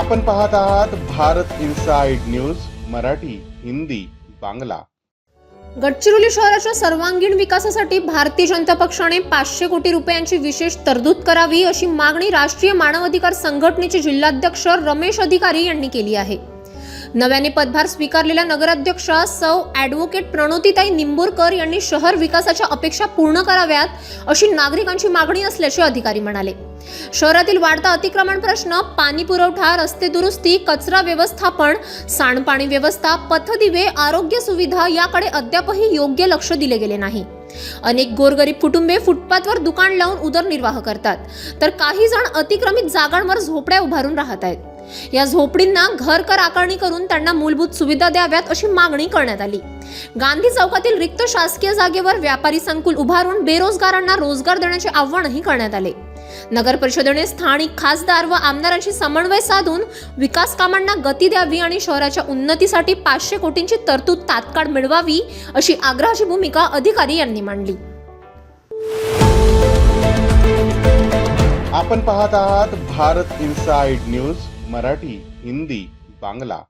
आपण पाहत आहात भारत इन्साइड न्यूज मराठी हिंदी बांगला. गडचिरोली शहराच्या सर्वांगीण विकासासाठी भारतीय जनता पक्षाने पाचशे कोटी रुपयांची विशेष तरतूद करावी अशी मागणी राष्ट्रीय मानव अधिकार संघटनेचे जिल्हाध्यक्ष रमेश अधिकारी यांनी केली आहे. नव्याने पदभार स्वीकारलेल्या नगराध्यक्ष सौ ॲडव्होकेट प्रणोतीताई निंबूरकर यांनी शहर विकासाच्या अपेक्षा पूर्ण कराव्यात अशी नागरिकांची मागणी असल्याचे अधिकारी म्हणाले. शहरातील वाढता अतिक्रमण प्रश्न पाणी पुरवठा रस्ते दुरुस्ती कचरा व्यवस्थापन सांडपाणी व्यवस्था पथदिवे आरोग्य सुविधा याकडे अद्यापही योग्य लक्ष दिले गेले नाही. अनेक गोरगरीब कुटुंबे फुटपाथवर दुकान लावून उदरनिर्वाह करतात. तर काही जण अतिक्रमित जागांवर झोपड्या उभारून राहत आहेत. या झोपडींना घर कर आकारणी करून त्यांना मूलभूत सुविधा द्याव्यात अशी मागणी करण्यात आली. गांधी चौकातील रिक्त शासकीय जागेवर व्यापारी संकुल उभारून बेरोजगारांना रोजगार देण्याचे आव्हानही करण्यात आले. नगर परिषदेने स्थानिक खासदार व आमदारांशी समन्वय साधून विकास कामांना गती द्यावी आणि शहराच्या उन्नतीसाठी पाचशे कोटींची तरतूद तात्काळ मिळवावी अशी आग्रहाची भूमिका अधिकारी यांनी मांडली. आपण पाहत आहात भारत इन्साइड न्यूज. मराठी हिंदी बांगला